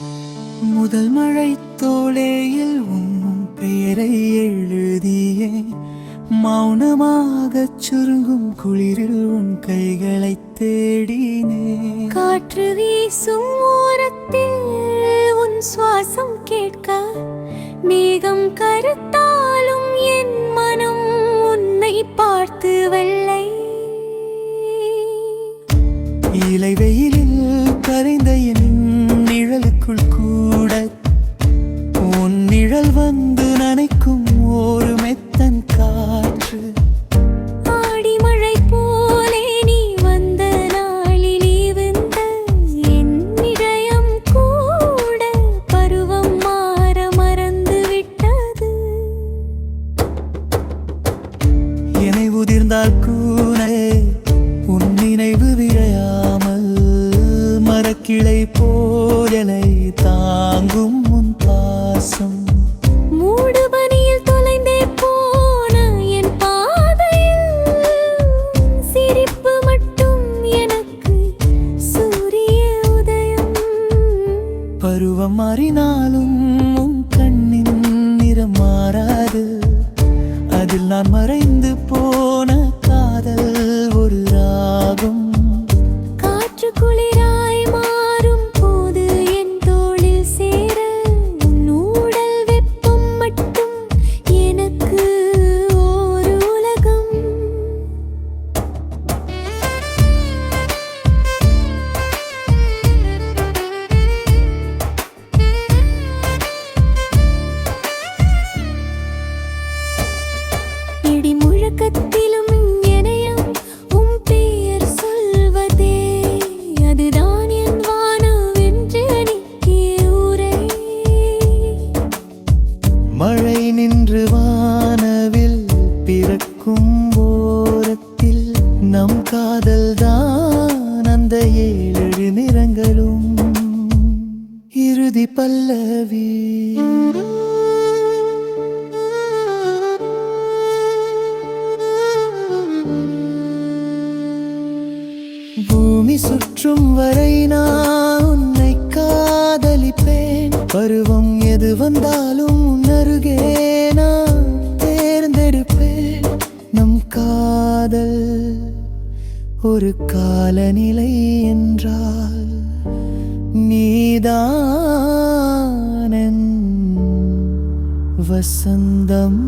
முதல் மழை தோளேயில் உன் பெயரை எழுதியே. மௌனமாகச் சுருங்கும் குளிரில் உன் கைகளை தேடினே. காற்று வீசும் ஓரத்தில் உன் சுவாசம் கேட்க மேகம் கருத்தாலும் என் மனம் உன்னை பார்த்து வெள்ளை இலை வெயிலில் கரைந்த என் நிழலுக்குள் கூட உன் நிழல் வந்து நனைக்கும் ஒரு மெத்தன் காற்று. ஆடி மழை போலே நீ வந்த நாளில் வந்த என் இதயம் கூட பருவம் மாற மறந்து விட்டது. என்னை உதிர்ந்தால் கூனே உன் நினைவு விழையாமல் மரக்கிளை போலனை தாங்கும் உன் பாசம். மூடுபனியில் தொலைந்தே போன என் பாதையில் சிரிப்பு மட்டும் எனக்கு சூரிய உதயம். பருவம் மாறினாலும் மழை நின்று வானவில் பிறக்கும் ஓரத்தில் நம் காதல் தான் அந்த ஏழு நிறங்களும். இறுதி பல்லவி. பூமி சுற்றும் வரை நான் உன்னை காதலிப்பேன். பருவம் எது வந்தாலும் அருகே நான் தேர்ந்தெடுப்பேன். நம் காதல் ஒரு காலநிலை என்றால் நீதானன் வசந்தம்.